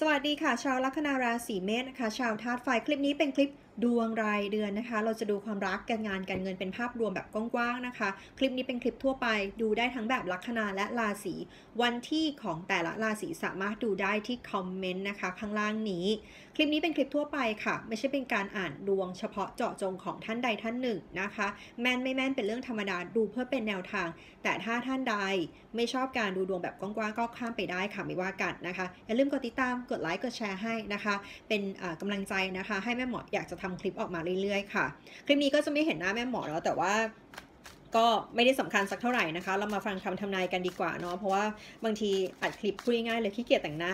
สวัสดีค่ะ ชาวลัคนาราศีเมษนะคะ ชาวธาตุไฟคลิปนี้เป็นคลิป ดวงรายเดือนนะคะ เราจะดูความรักการงานการเงินเป็นภาพรวมแบบกว้างๆนะคะ คลิปนี้เป็นคลิปทั่วไปดูได้ทั้งแบบลัคนาและราศีวันที่ของแต่ละราศีสามารถดูได้ที่คอมเมนต์นะคะข้างล่างนี้ คลิปนี้เป็นคลิปทั่วไปค่ะ ไม่ใช่เป็นการอ่านดวงเฉพาะเจาะจงของท่านใดท่านหนึ่งนะคะ แม่นไม่แม่นเป็นเรื่องธรรมดาดูเพื่อเป็นแนวทาง แต่ถ้าท่านใดไม่ชอบการดูดวงแบบกว้างๆก็ข้ามไปได้ค่ะไม่ว่ากันนะคะอย่าลืมกดติดตามกดไลค์กดแชร์ให้นะคะ เป็นกำลังใจนะคะ ให้แม่หมออยากจะทำคลิปออกมาเรื่อยๆค่ะ คลิปนี้ก็จะไม่เห็นหน้าแม่หมอแล้วแต่ว่าก็ไม่ได้สำคัญสักเท่าไหร่นะคะ เรามาฟังคำทำนายกันดีกว่าเนาะ เพราะว่าบางทีอัดคลิปพูดง่ายเลยขี้เกียจแต่งหน้า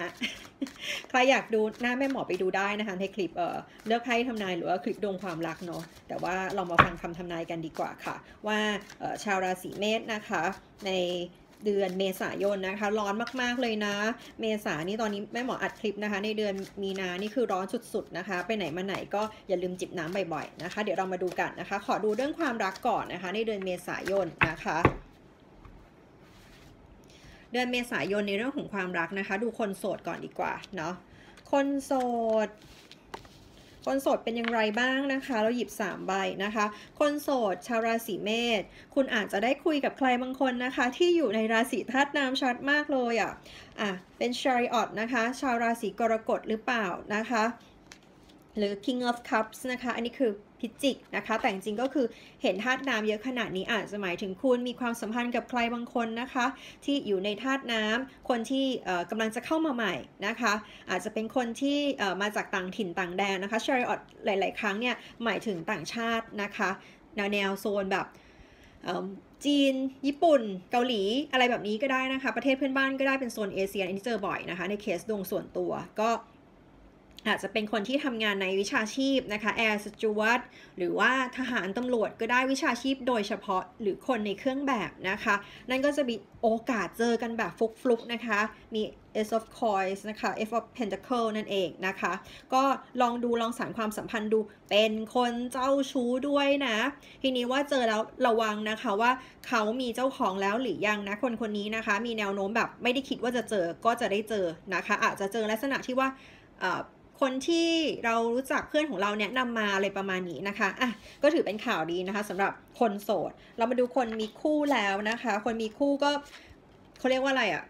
ใครอยากดูหน้าแม่หมอไปดูได้นะคะในคลิปเอ่อเลือกไพ่ทำนายหรือว่าคลิปดวงความรักเนาะ แต่ว่าเรามาฟังคำทำนายกันดีกว่าค่ะ ว่าชาวราศีเมษนะคะใน เดือนเมษายนนะคะ ร้อนมากๆเลยนะ เมษานี่ตอนนี้แม่หมออัดคลิปนะคะ ในเดือนมีนานี่คือร้อนสุดๆนะคะ ไปไหนมาไหนก็อย่าลืมจิบน้ำบ่อยๆนะคะ เดี๋ยวเรามาดูกันนะคะ ขอดูเรื่องความรักก่อนนะคะ ในเดือนเมษายนนะคะเดือนเมษายนในเรื่องของความรักนะคะ ดูคนโสดก่อนดีกว่าเนาะคนโสด คนโสดเป็นอย่างไรบ้างนะคะ เราหยิบ 3 ใบนะคะ คนโสดชาวราศีเมษคุณอาจจะได้คุยกับใครบางคนนะคะ ที่อยู่ในราศีธาตุน้ำชัดมากเลยอะ่ะอะเป็นชาริออตนะคะ ชาวราศีกรกฎหรือเปล่านะคะ หรือ King of Cups นะคะ อันนี้คือ พิจิกนะคะ แต่จริงก็คือเห็นธาตุน้ำเยอะขนาดนี้อาจจะหมายถึงคุณมีความสัมพันธ์กับใครบางคนนะคะ ที่อยู่ในธาตุน้ำคนที่กำลังจะเข้ามาใหม่นะคะ อาจจะเป็นคนที่มาจากต่างถิ่นต่างแดนนะคะชาริออตหลาย ๆ ครั้งเนี่ยหมายถึงต่างชาตินะคะแนวแนวโซนแบบจีน ญี่ปุ่น เกาหลี อะไรแบบนี้ก็ได้นะคะ ประเทศเพื่อนบ้านก็ได้เป็นโซนเอเชียอันนี้เจอบ่อยนะคะ ในเคสดวงส่วนตัวก็ อาจจะเป็นคนที่ทำงานในวิชาชีพนะคะแอร์สจวตหรือว่าทหารตำรวจก็ได้วิชาชีพโดยเฉพาะหรือคนในเครื่องแบบนะคะ นั่นก็จะมีโอกาสเจอกันแบบฟลุกๆนะคะ มี S of Coins นะคะ F of Pentacle นั่นเองนะคะ ก็ลองดูลองสานความสัมพันธ์ดูเป็นคนเจ้าชู้ด้วยนะ ทีนี้ว่าเจอแล้วระวังนะคะว่าเขามีเจ้าของแล้วหรือยังนะคนคนนี้นะคะ มีแนวโน้มแบบไม่ได้คิดว่าจะเจอก็จะได้เจอนะคะ อาจจะเจอลักษณะที่ว่า คนที่เรารู้จักเพื่อนของเราแนะนำมาอะไรประมาณนี้นะคะอะก็ถือเป็นข่าวดีนะคะสำหรับคนโสด เรามาดูคนมีคู่แล้วนะคะ คนมีคู่ก็เขาเรียกว่าอะไรอะ่ะ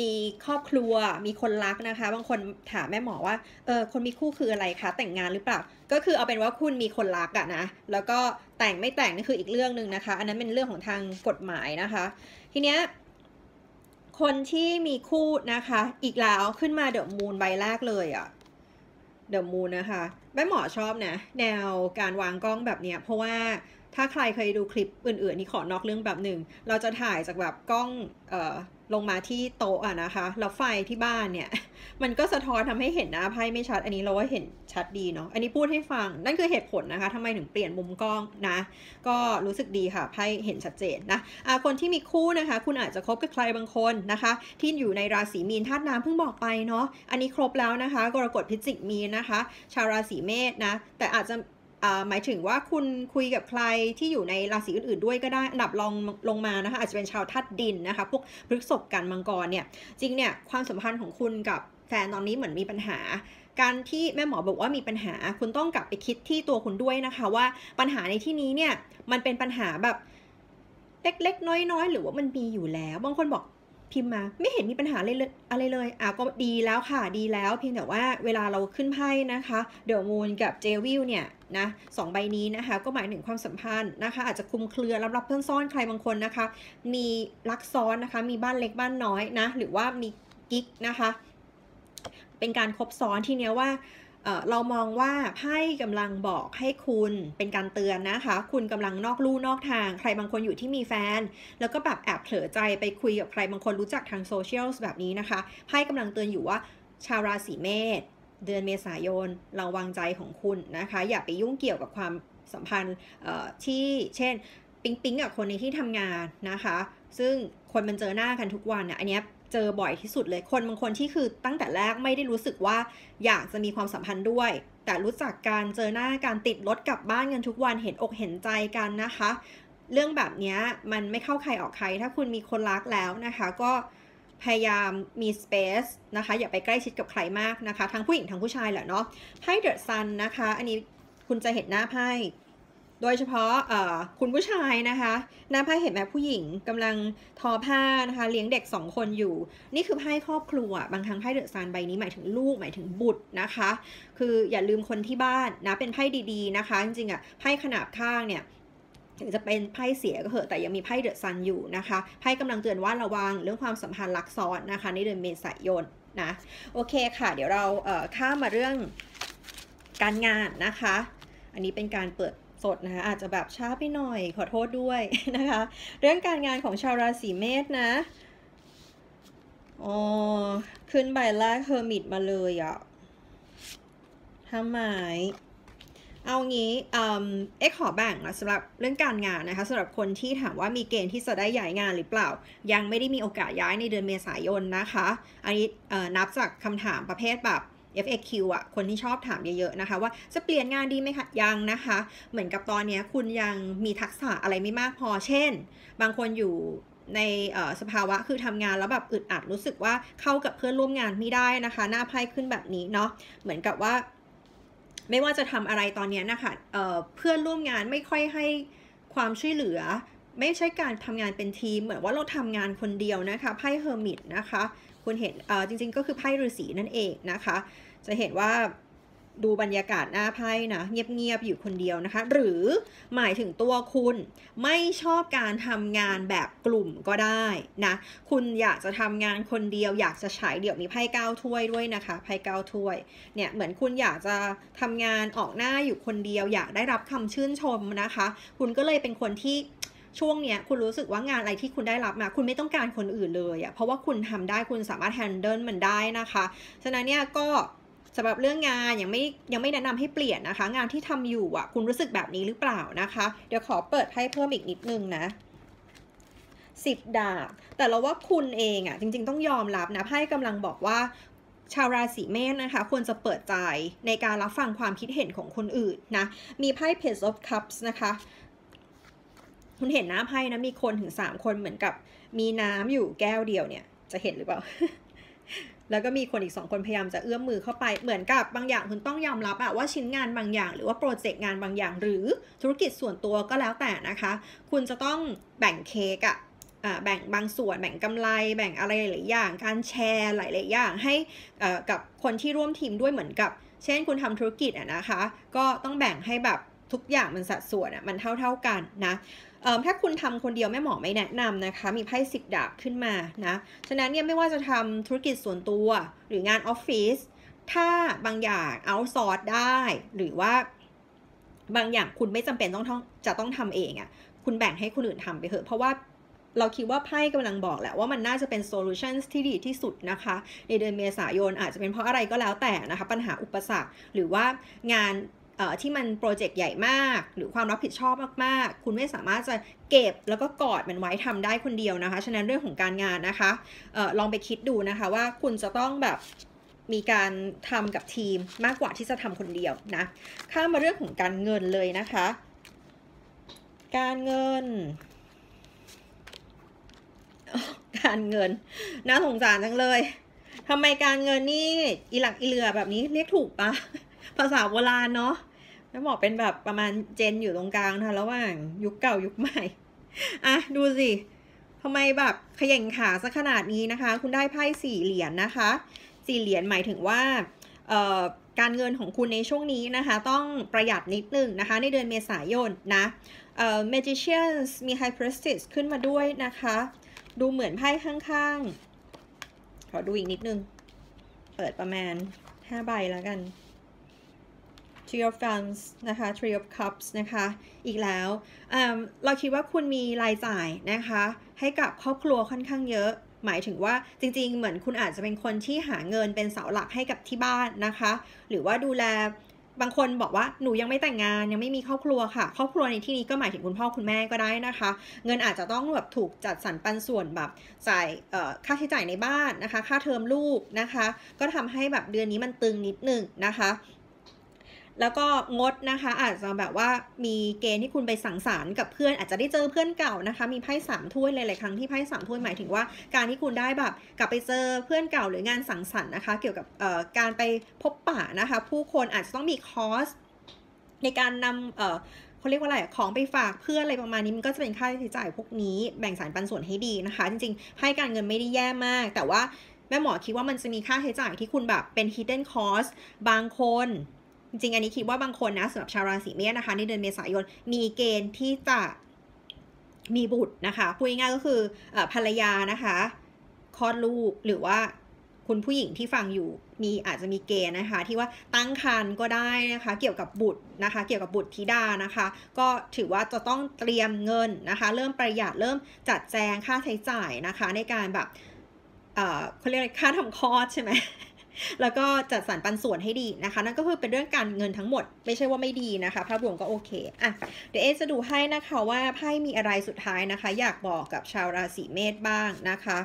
มีครอบครัวมีคนรักนะคะ บางคนถามแม่หมอว่าเออคนมีคู่คืออะไรคะ แต่งงานหรือเปล่า ก็คือเอาเป็นว่าคุณมีคนรักอะนะแล้วก็แต่งไม่แต่งนี่คืออีกเรื่องหนึ่งนะคะ อันนั้นเป็นเรื่องของทางกฎหมายนะคะ ทีเนี้ยคนที่มีคู่นะคะ อีกแล้วขึ้นมาเดอะมูนใบแรกเลยอะ เดอะมูนนะคะแม่หมอชอบนะ แนวการวางกล้องแบบเนี้ย เพราะว่าถ้าใครเคยดูคลิปอื่นๆ นี่ขอนอกเรื่องแบบหนึ่ง เราจะถ่ายจากแบบกล้องเอ่อ ลงมาที่โต๊ะอะนะคะ แล้วไฟที่บ้านเนี่ย มันก็สะท้อนทำให้เห็นหน้าไพ่ไม่ชัด อันนี้เราว่าเห็นชัดดีเนาะ อันนี้พูดให้ฟัง นั่นคือเหตุผลนะคะทำไมถึงเปลี่ยนมุมกล้องนะ ก็รู้สึกดีค่ะ ไพ่เห็นชัดเจนนะะคนที่มีคู่นะคะ คุณอาจจะคบกับใครบางคนนะคะ ที่อยู่ในราศีมีนธาตุน้ำเพิ่งบอกไปเนาะ อันนี้ครบแล้วนะคะ กรกฎพิจิกมีนนะคะ ชาวราศีเมษนะ แต่อาจจะ หมายถึงว่าคุณคุยกับใครที่อยู่ในราศีอื่นๆด้วยก็ได้อันดับลองลงมานะคะอาจจะเป็นชาวธาตุดินนะคะ พวกพฤกษบกันมังกรเนี่ยจริงเนี่ยความสัมพันธ์ของคุณกับแฟนตอนนี้เหมือนมีปัญหา การที่แม่หมอบอกว่ามีปัญหา คุณต้องกลับไปคิดที่ตัวคุณด้วยนะคะ ว่าปัญหาในที่นี้เนี่ยมันเป็นปัญหาแบบเล็กๆน้อยๆ หรือว่ามันมีอยู่แล้ว บางคนบอก พิมพ์มาไม่เห็นมีปัญหาอะไรเลยอะไรเลยอะก็ดีแล้วค่ะดีแล้ว เพียงแต่ว่าเวลาเราขึ้นไพ่นะคะเดอะมูนกับเจวิลเนี่ยนะสองใบนี้นะคะก็หมายถึงความสัมพันธ์นะคะ อาจจะคุมเครือรับรับซ่อนใครบางคนนะคะ มีรักซ้อนนะคะ มีบ้านเล็กบ้านน้อยนะ หรือว่ามีกิ๊กนะคะ เป็นการครบซ้อนทีเนี้ยว่า เรามองว่าไพ่กำลังบอกให้คุณเป็นการเตือนนะคะ คุณกำลังนอกลู่นอกทาง ใครบางคนอยู่ที่มีแฟน แล้วก็แบบแอบเผลอใจไปคุยกับใครบางคนรู้จักทางโซเชียลแบบนี้นะคะไพ่กำลังเตือนอยู่ว่าชาวราศีเมษเดือนเมษายนระวังใจของคุณนะคะ อย่าไปยุ่งเกี่ยวกับความสัมพันธ์ที่เช่นปิ๊งปิ๊งกับคนในที่ทำงานนะคะ ซึ่งคนมันเจอหน้ากันทุกวันอะอันนี้ เจอบ่อยที่สุดเลย คนบางคนที่คือตั้งแต่แรกไม่ได้รู้สึกว่าอยากจะมีความสัมพันธ์ด้วย แต่รู้จักการเจอหน้าการติดรถกลับบ้านกันทุกวันเห็นอกเห็นใจกันนะคะ เรื่องแบบนี้มันไม่เข้าใครออกใคร ถ้าคุณมีคนรักแล้วนะคะ ก็พยายามมี space นะคะ อย่าไปใกล้ชิดกับใครมากนะคะ ทั้งผู้หญิงทั้งผู้ชายแหละเนาะไพ่เดอะซันนะคะ อันนี้คุณจะเห็นหน้าไพ่ โดยเฉพาะคุณผู้ชายนะคะหน้าไพ่เห็นแบบผู้หญิงกำลังทอผ้านะคะเลี้ยงเด็กสองคนอยู่ นี่คือไพ่ครอบครัว บางครั้งไพ่เดอะซันใบนี้หมายถึงลูกหมายถึงบุตรนะคะ คืออย่าลืมคนที่บ้านนะเป็นไพ่ดีๆนะคะ จริงๆอะ่ะไพ่ขนาบข้างเนี่ยถึงจะเป็นไพ่เสียก็เถอะแต่ยังมีไพ่เดอะซันอยู่นะคะไพ่กำลังเตือนว่าระวังเรื่องความสัมพันธ์รักซ้อนนะคะ ในเดือนเมษายนนะโอเคค่ะ เดี๋ยวเราเข้ามมาเรื่องการงานนะคะ อันนี้เป็นการเปิด สดนะคะอาจจะแบบช้าไปหน่อยขอโทษด้วยนะคะ เรื่องการงานของชาวราศีเมษนะอ๋อขึ้นใบแรกเฮอร์มิตมาเลยอะ่ะทำไมเอางี้เอ็กขอแบ่งนะสำหรับเรื่องการงานนะคะสำหรับคนที่ถามว่ามีเกณฑ์ที่จะได้ย้ายงานหรือเปล่า ยังไม่ได้มีโอกาสย้ายในเดือนเมษายนนะคะ อันนี้นับจากคำถามประเภทแบบ FAQ อะ คนที่ชอบถามเยอะๆนะคะ ว่าจะเปลี่ยนงานดีไหมคะยังนะคะ เหมือนกับตอนนี้คุณยังมีทักษะอะไรไม่มากพอ เช่น บางคนอยู่ในสภาวะคือทำงานแล้วแบบอึดอัดรู้สึกว่าเข้ากับเพื่อนร่วมงานไม่ได้นะคะ หน้าไพ่ขึ้นแบบนี้เนาะเหมือนกับว่า ไม่ว่าจะทำอะไรตอนนี้นะคะเเพื่อนร่วมงานไม่ค่อยให้ความช่วยเหลือ ไม่ใช่การทำงานเป็นทีม เหมือนว่าเราทำงานคนเดียวนะคะไพ่เฮอร์มิตนะคะ คุณเห็นจริง ๆ ก็คือไพ่ฤาษีนั่นเองนะคะ จะเห็นว่าดูบรรยากาศหน้าไพ่นะ เงียบๆอยู่คนเดียวนะคะ หรือหมายถึงตัวคุณไม่ชอบการทำงานแบบกลุ่มก็ได้นะ คุณอยากจะทำงานคนเดียว อยากจะฉายเดี่ยวมีไพ่เก้าถ้วยด้วยนะคะไพ่เก้าถ้วยเนี่ยเหมือนคุณอยากจะทำงานออกหน้าอยู่คนเดียว อยากได้รับคำชื่นชมนะคะ คุณก็เลยเป็นคนที่ ช่วงเนี้ยคุณรู้สึกว่างานอะไรที่คุณได้รับมา คุณไม่ต้องการคนอื่นเลยอะเพราะว่าคุณทำได้คุณสามารถแฮนเดิลมันได้นะคะฉะนั้นเนี่ยก็สำหรับเรื่องงานยังไม่ยังไม่แนะนำให้เปลี่ยนนะคะ งานที่ทำอยู่อะ คุณรู้สึกแบบนี้หรือเปล่านะคะ เดี๋ยวขอเปิดให้เพิ่มอีกนิดนึงนะสิบดาบ แต่เราว่าคุณเองอะ จริง ๆ ต้องยอมรับนะไพ่กำลังบอกว่าชาวราศีเมษนะคะ ควรจะเปิดใจในการรับฟังความคิดเห็นของคนอื่นนะ มีไพ่ Page of Cups นะคะ คุณเห็นน้าไพ่นะมีคนถึง3คนเหมือนกับมีน้ำอยู่แก้วเดียวเนี่ย จะเห็นหรือเปล่า แล้วก็มีคนอีกสองคนพยายามจะเอื้อมมือเข้าไปเหมือนกับบางอย่างคุณต้องยอมรับอะว่าชิ้นงานบางอย่าง หรือว่าโปรเจกต์งานบางอย่าง หรือธุรกิจส่วนตัวก็แล้วแต่นะคะ คุณจะต้องแบ่งเค้กอะแบ่งบางส่วนแบ่งกำไร แบ่งอะไรหลายอย่าง การแชร์หลายๆอย่างให้กับคนที่ร่วมทีมด้วยเหมือนกับ เช่นคุณทำธุรกิจอะนะคะ ก็ต้องแบ่งให้แบบ ทุกอย่างมันสัดส่วนอะมันเท่า ๆกันนะถ้าคุณทำคนเดียวแม่หมอไม่แนะนำนะคะ มีไพ่สิบดาบขึ้นมานะฉะนั้นเนี่ยไม่ว่าจะทำธุรกิจส่วนตัวหรืองานออฟฟิศถ้าบางอย่างเอาซอร์สได้ หรือว่าบางอย่างคุณไม่จำเป็นต้องจะต้องทำเองอะ่ะคุณแบ่งให้คนอื่นทำไปเถอะเพราะว่าเราคิดว่าไพ่กำลังบอกแหละว่ามันน่าจะเป็นโซลูชันที่ดีที่สุดนะคะ ในเดือนเมษายนอาจจะเป็นเพราะอะไรก็แล้วแต่นะคะ ปัญหาอุปสรรคหรือว่างาน ที่มันโปรเจกต์ใหญ่มาก หรือความรับผิดชอบมากๆ คุณไม่สามารถจะเก็บแล้วก็กอดมันไว้ทำได้คนเดียวนะคะ ฉะนั้นเรื่องของการงานนะคะออลองไปคิดดูนะคะว่าคุณจะต้องแบบมีการทำกับทีมมากกว่าที่จะทำคนเดียวนะ ข้ามมาเรื่องของการเงินเลยนะคะ การเงิน การเงิน น่าสงสารจังเลยทำไมการเงินนี่อีหลักอีเหลือแบบนี้เรียกถูกปะภาษาโบราณเนาะ แม่บอกเป็นแบบประมาณเจนอยู่ตรงกลางนะระหว่างยุคเก่ายุคใหม่ อะ ดูสิทำไมแบบขย่งขาซะขนาดนี้นะคะ คุณได้ไพ่สี่เหรียญนนะคะสี่เหรียญหมายถึงว่าการเงินของคุณในช่วงนี้นะคะ ต้องประหยัดนิดนึงนะคะ ในเดือนเมษายนนะเอ่อ magicians มี high priestess ขึ้นมาด้วยนะคะ ดูเหมือนไพ่ข้างๆ ขอดูอีกนิดนึง เปิดประมาณ 5 ใบแล้วกัน Three of Wands นะคะ Three of Cups นะคะ อีกแล้วเเราคิดว่าคุณมีรายจ่ายนะคะ ให้กับครอบครัวค่อนข้างเยอะ หมายถึงว่าจริงๆ เหมือนคุณอาจจะเป็นคนที่หาเงินเป็นเสาหลักให้กับที่บ้านนะคะ หรือว่าดูแลบางคนบอกว่าหนูยังไม่แต่งงานยังไม่มีครอบครัวค่ะ ครอบครัวในที่นี้ก็หมายถึงคุณพ่อคุณแม่ก็ได้นะคะ เงินอาจจะต้องแบบถูกจัดสรรปันส่วนแบบจ่ายค่าใช้จ่ายในบ้านนะคะ ค่าเทอมลูกนะคะ ก็ทำให้แบบเดือนนี้มันตึงนิดนึงนะคะ แล้วก็งดนะคะ อาจจะแบบว่ามีเกณฑ์ที่คุณไปสังสรรค์กับเพื่อนอาจจะได้เจอเพื่อนเก่านะคะ มีไพ่สามถ้วยหลายๆครั้งที่ไพ่สามถ้วยหมายถึงว่า การที่คุณได้แบบกลับไปเจอเพื่อนเก่าหรืองานสังสรรค์นะคะ เกี่ยวกับการไปพบปะนะคะ ผู้คนอาจจะต้องมีคอสในการนำเขาเรียกว่าอะไรของไปฝากเพื่อนอะไรประมาณนี้มันก็จะเป็นค่าใช้จ่ายพวกนี้แบ่งสารปันส่วนให้ดีนะคะ จริงๆให้การเงินไม่ได้แย่มาก แต่ว่าแม่หมอคิดว่ามันจะมีค่าใช้จ่ายที่คุณแบบเป็น hidden cost บางคน จริงอันนี้คิดว่าบางคนนะสำหรับชาวราศีเมษนะคะ ในเดือนเมษายนมีเกณฑ์ที่จะมีบุตรนะคะพูดง่ายๆก็คืออภรรยานะคะคลอดลูกหรือว่าคุณผู้หญิงที่ฟังอยู่มีอาจจะมีเกณฑ์นะคะ ที่ว่าตั้งครรภ์ก็ได้นะคะ เกี่ยวกับบุตรนะคะ เกี่ยวกับบุตรธิดานะคะ ก็ถือว่าจะต้องเตรียมเงินนะคะ เริ่มประหยัดเริ่มจัดแจงค่าใช้จ่ายนะคะ ในการแบบเอ่อเขาเรียกอะไรค่าทำคลอดใช่ไหม แล้วก็จัดสรรปันส่วนให้ดีนะคะ นั่นก็คือเป็นเรื่องการเงินทั้งหมด ไม่ใช่ว่าไม่ดีนะคะภาพรวมก็โอเคอะเดี๋ยวเอจะดูให้นะคะว่าไพ่มีอะไรสุดท้ายนะคะ อยากบอกกับชาวราศีเมษบ้างนะคะ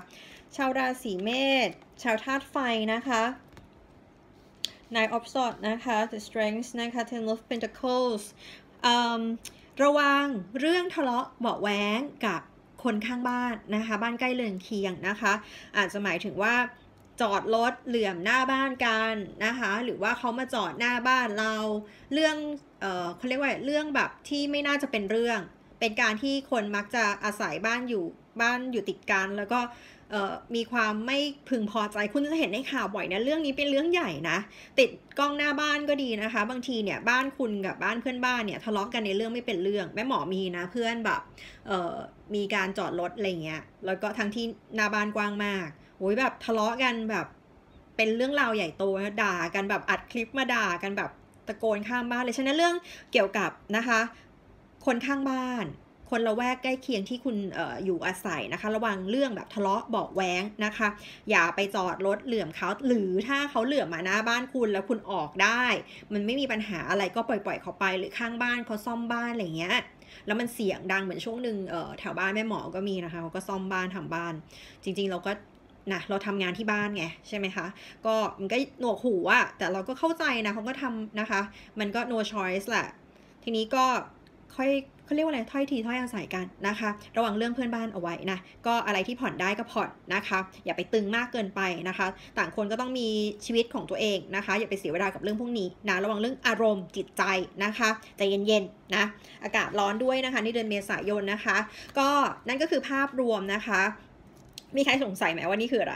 ชาวราศีเมษชาวธาตุไฟนะคะ Nine of Swords นะคะ The Strength นะคะ Ten of Pentacles ระวังเรื่องทะเลาะเบาแว้งกับคนข้างบ้านนะคะ บ้านใกล้เรือนเคียงนะคะ อาจจะหมายถึงว่า จอดรถเหลื่อมหน้าบ้านกันนะคะ หรือว่าเขามาจอดหน้าบ้านเรา เรื่องเออเขาเรียกว่าเรื่องแบบที่ไม่น่าจะเป็นเรื่อง เป็นการที่คนมักจะอาศัยบ้านอยู่บ้านอยู่ติดกัน แล้วก็มีความไม่พึงพอใจคุณจะเห็นในข่าวบ่อยนะเรื่องนี้เป็นเรื่องใหญ่นะ ติดกล้องหน้าบ้านก็ดีนะคะ บางทีเนี่ยบ้านคุณกับบ้านเพื่อนบ้านเนี่ยทะเลาะกันในเรื่องไม่เป็นเรื่องแม่หมอมีนะเพื่อนแบบมีการจอดรถอะไรเงี้ยแล้วก็ทั้งที่หน้าบ้านกว้างมาก โอ้ยแบบทะเลาะกันแบบเป็นเรื่องราวใหญ่โตนะด่ากันแบบอัดคลิปมาด่ากันแบบตะโกนข้างบ้านเลยฉะนั้นเรื่องเกี่ยวกับนะคะ คนข้างบ้าน คนละแวกใกล้เคียงที่คุณออยู่อาศัยนะคะ ระวังเรื่องแบบทะเลาะเบาแว้งนะคะ อย่าไปจอดรถเหลื่อมเขาหรือถ้าเขาเหลื่อมมาหน้าบ้านคุณแล้วคุณออกได้ มันไม่มีปัญหาอะไรก็ปล่อยๆเขาไปหรือข้างบ้านเขาซ่อมบ้านอะไรเงี้ยแล้วมันเสียงดังเหมือนช่วงหนึ่งแถวบ้านแม่หมอก็มีนะคะเขาก็ซ่อมบ้านทำบ้าน จริง ๆ เราก็ นะเราทำงานที่บ้านไงใช่ไหมคะ ก็มันก็หนวกหูอะแต่เราก็เข้าใจนะเขาก็ทำนะคะ มันก็ no choice แหละ ทีนี้ก็ค่อยเขาเรียกว่าอะไรถ้อยทีถ้อยอาศัยกันนะคะ ระวังเรื่องเพื่อนบ้านเอาไว้นะ ก็อะไรที่ผ่อนได้ก็ผ่อนนะคะ อย่าไปตึงมากเกินไปนะคะ ต่างคนก็ต้องมีชีวิตของตัวเองนะคะ อย่าไปเสียเวลากับเรื่องพวกนี้นะ ระวังเรื่องอารมณ์จิตใจนะคะใจเย็นๆนะ อากาศร้อนด้วยนะคะในเดือนเมษายนนะคะ ก็นั่นก็คือภาพรวมนะคะ มีใครสงสัยไหมว่านี่คืออะไร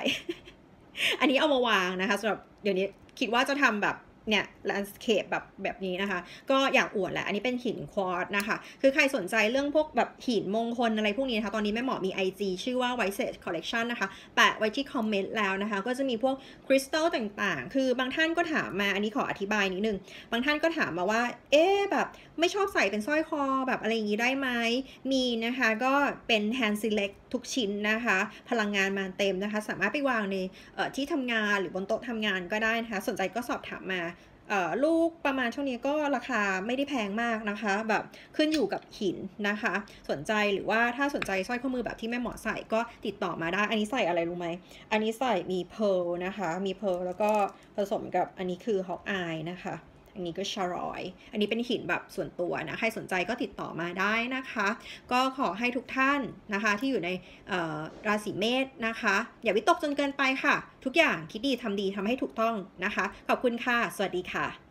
อันนี้เอามาวางนะคะสำหรับเดี๋ยวนี้คิดว่าจะทำแบบ เนี่ยแลนด์สเคปแบบแบบนี้นะคะ ก็อยากอวดแหละ อันนี้เป็นหินควอตนะคะ คือใครสนใจเรื่องพวกแบบหินมงคลอะไรพวกนี้นะคะ ตอนนี้แม่หมอมี IG ชื่อว่า White Sage Collection นะคะ แปะไว้ที่คอมเมนต์แล้วนะคะ ก็จะมีพวกคริสตัลต่างๆ คือบางท่านก็ถามมา อันนี้ขออธิบายนิดนึง บางท่านก็ถามมาว่า เอ๊แบบไม่ชอบใส่เป็นสร้อยคอแบบอะไรอย่างนี้ได้ไหม มีนะคะ ก็เป็น hand select ทุกชิ้นนะคะ พลังงานมาเต็มนะคะ สามารถไปวางในที่ทำงานหรือบนโต๊ะทำงานก็ได้นะคะ สนใจก็สอบถามมา ลูกประมาณช่วงนี้ก็ราคาไม่ได้แพงมากนะคะ แบบขึ้นอยู่กับหินนะคะ สนใจหรือว่าถ้าสนใจสร้อยข้อมือแบบที่แม่หมอใส่ก็ติดต่อมาได้ อันนี้ใส่อะไรรู้ไหม อันนี้ใส่มีเพลนะคะ มีเพลแล้วก็ผสมกับอันนี้คือฮอกอายนะคะ อันนี้ก็ชารอย อันนี้เป็นหินแบบส่วนตัวนะ ใครสนใจก็ติดต่อมาได้นะคะ ก็ขอให้ทุกท่านนะคะที่อยู่ในราศีเมษนะคะ อย่าวิตกจนเกินไปค่ะ ทุกอย่างคิดดีทำดีทำให้ถูกต้องนะคะ ขอบคุณค่ะ สวัสดีค่ะ